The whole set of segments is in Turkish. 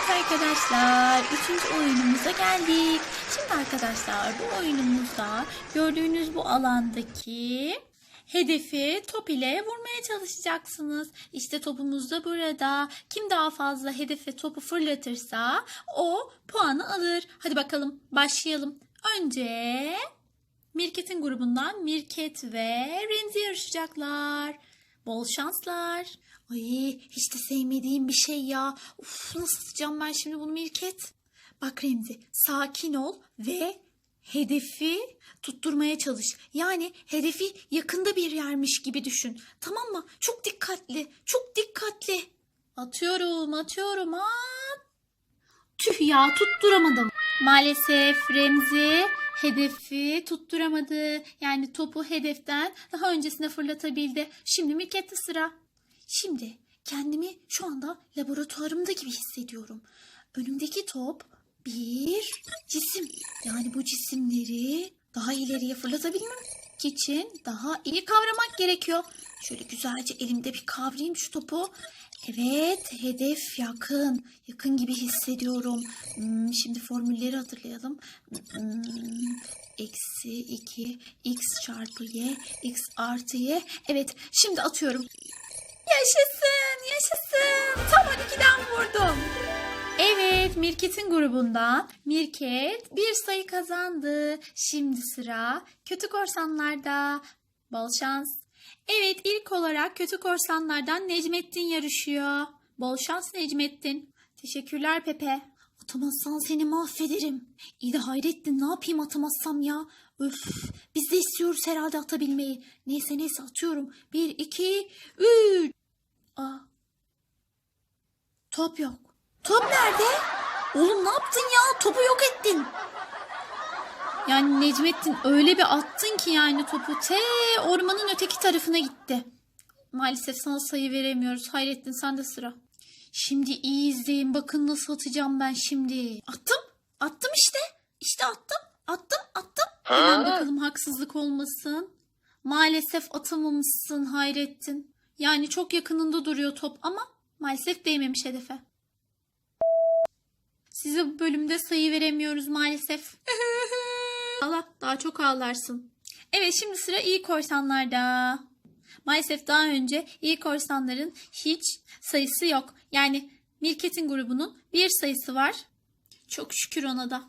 Evet arkadaşlar, üçüncü oyunumuza geldik. Şimdi arkadaşlar bu oyunumuzda gördüğünüz bu alandaki hedefi top ile vurmaya çalışacaksınız. İşte topumuz da burada. Kim daha fazla hedefe topu fırlatırsa o puanı alır. Hadi bakalım başlayalım. Önce Mirket'in grubundan Mirket ve Remzi yarışacaklar. Bol şanslar. Ay hiç de sevmediğim bir şey ya. Uf nasıl atacağım ben şimdi bunu Mirket? Bak Remzi sakin ol ve hedefi tutturmaya çalış. Yani hedefi yakında bir yermiş gibi düşün. Tamam mı? Çok dikkatli. Çok dikkatli. Atıyorum atıyorum. At. Tüh ya tutturamadım. Maalesef Remzi hedefi tutturamadı. Yani topu hedeften daha öncesine fırlatabildi. Şimdi Mirket'te sıra. Şimdi kendimi şu anda laboratuvarımda gibi hissediyorum. Önümdeki top bir cisim. Yani bu cisimleri daha ileriye fırlatabilmem için daha iyi kavramak gerekiyor. Şöyle güzelce elimde bir kavrayayım şu topu. Evet, hedef yakın. Yakın gibi hissediyorum. Hmm, şimdi formülleri hatırlayalım. Hmm, eksi 2, x çarpı y, x artı y. Evet, şimdi atıyorum. Yaşasın, yaşasın. Tam 12'den vurdum. Evet, Mirket'in grubundan Mirket bir sayı kazandı. Şimdi sıra kötü korsanlarda. Bol şans. Evet, ilk olarak kötü korsanlardan Necmettin yarışıyor. Bol şans Necmettin. Teşekkürler Pepe. Atamazsan seni mahvederim. İyi de Hayrettin ne yapayım atamazsam ya. Öf, biz de istiyoruz herhalde atabilmeyi. Neyse neyse atıyorum. Bir, iki, üç. Aa, top yok. Top nerede? Oğlum ne yaptın ya? Topu yok ettin. Yani Necmettin öyle bir attın ki yani topu te ormanın öteki tarafına gitti. Maalesef sana sayı veremiyoruz. Hayrettin sen de sıra. Şimdi iyi izleyin. Bakın nasıl atacağım ben şimdi. Attım. Attım işte. İşte attım. Attım. Attım. Hemen bakalım haksızlık olmasın. Maalesef atamamışsın Hayrettin. Yani çok yakınında duruyor top ama maalesef değmemiş hedefe. Size bu bölümde sayı veremiyoruz maalesef. Allah daha çok ağlarsın. Evet şimdi sıra iyi korsanlarda. Maalesef daha önce iyi korsanların hiç sayısı yok. Yani Mirket'in grubunun bir sayısı var. Çok şükür ona da.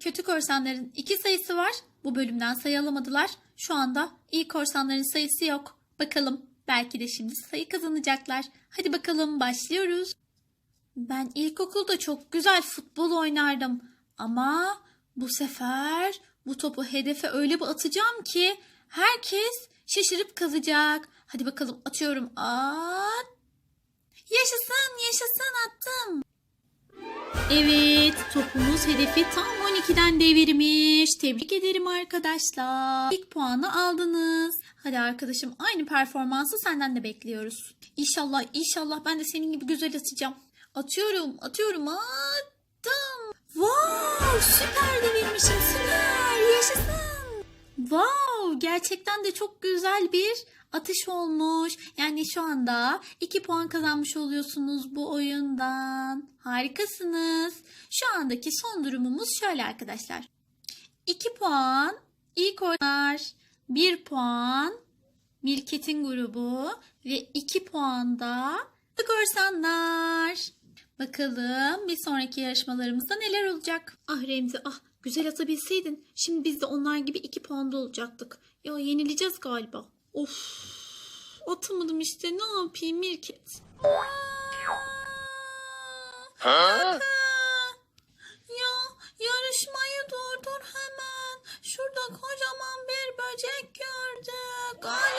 Kötü korsanların iki sayısı var. Bu bölümden sayı alamadılar. Şu anda iyi korsanların sayısı yok. Bakalım belki de şimdi sayı kazanacaklar. Hadi bakalım başlıyoruz. Ben ilkokulda çok güzel futbol oynardım. Ama bu sefer bu topu hedefe öyle bir atacağım ki herkes şaşırıp kalacak. Hadi bakalım atıyorum. At. Yaşasın yaşasın attım. Evet topumuz hedefi tam 12'den devirmiş. Tebrik ederim arkadaşlar. İlk puanı aldınız. Hadi arkadaşım aynı performansı senden de bekliyoruz. İnşallah inşallah ben de senin gibi güzel atacağım. Atıyorum atıyorum attım. Wow süper devirmişim süper yaşasın. Wow gerçekten de çok güzel bir atış olmuş. Yani şu anda 2 puan kazanmış oluyorsunuz bu oyundan. Harikasınız. Şu andaki son durumumuz şöyle arkadaşlar. 2 puan ilk oynar. 1 puan Mirket'in grubu ve 2 puan da korsanlar. Bakalım bir sonraki yarışmalarımızda neler olacak? Ah Remzi ah güzel atabilseydin şimdi biz de onlar gibi 2 puanda olacaktık. Ya yenileceğiz galiba. Of atamadım işte ne yapayım Mirket. Ha? Ya yarışmayı durdur hemen. Şurada kocaman bir böcek gördük. Ay.